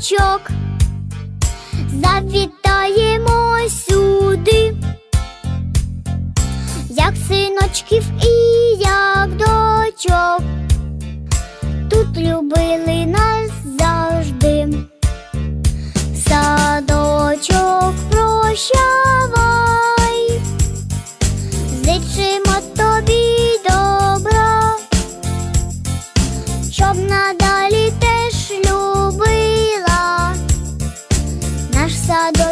діточок, завітаємо сюди, як синочків і як дочок, тут любили нас завжди, садочок прощавай, зичимо тобі добра, щоб на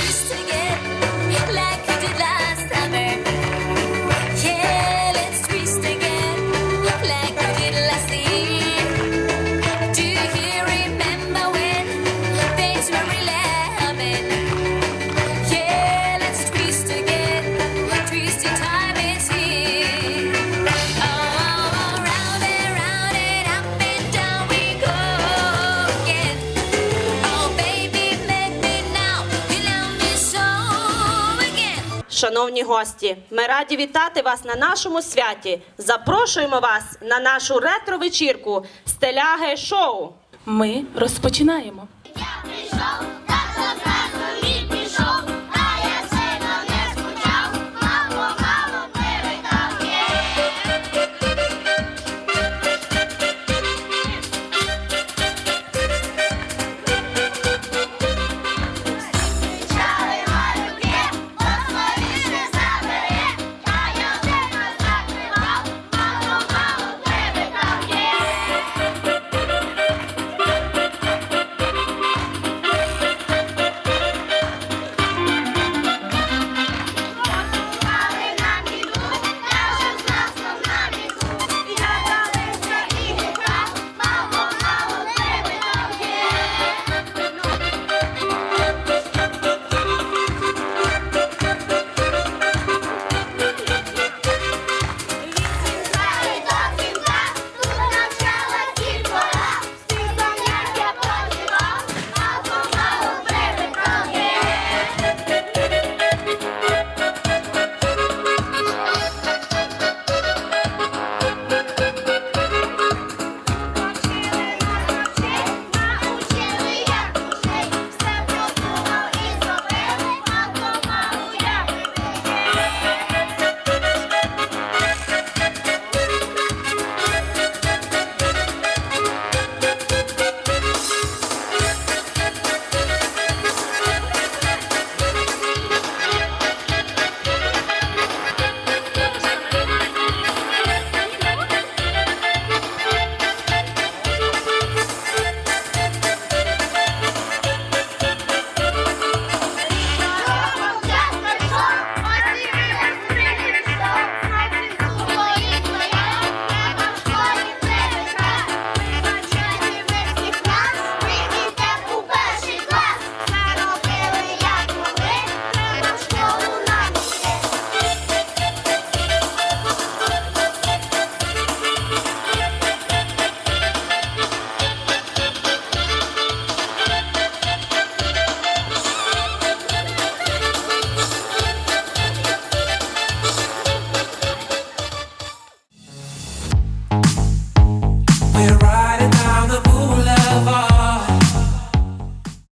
to get шановні гості, ми раді вітати вас на нашому святі. Запрошуємо вас на нашу ретро-вечірку стеляги шоу. Ми розпочинаємо. Я прийшов.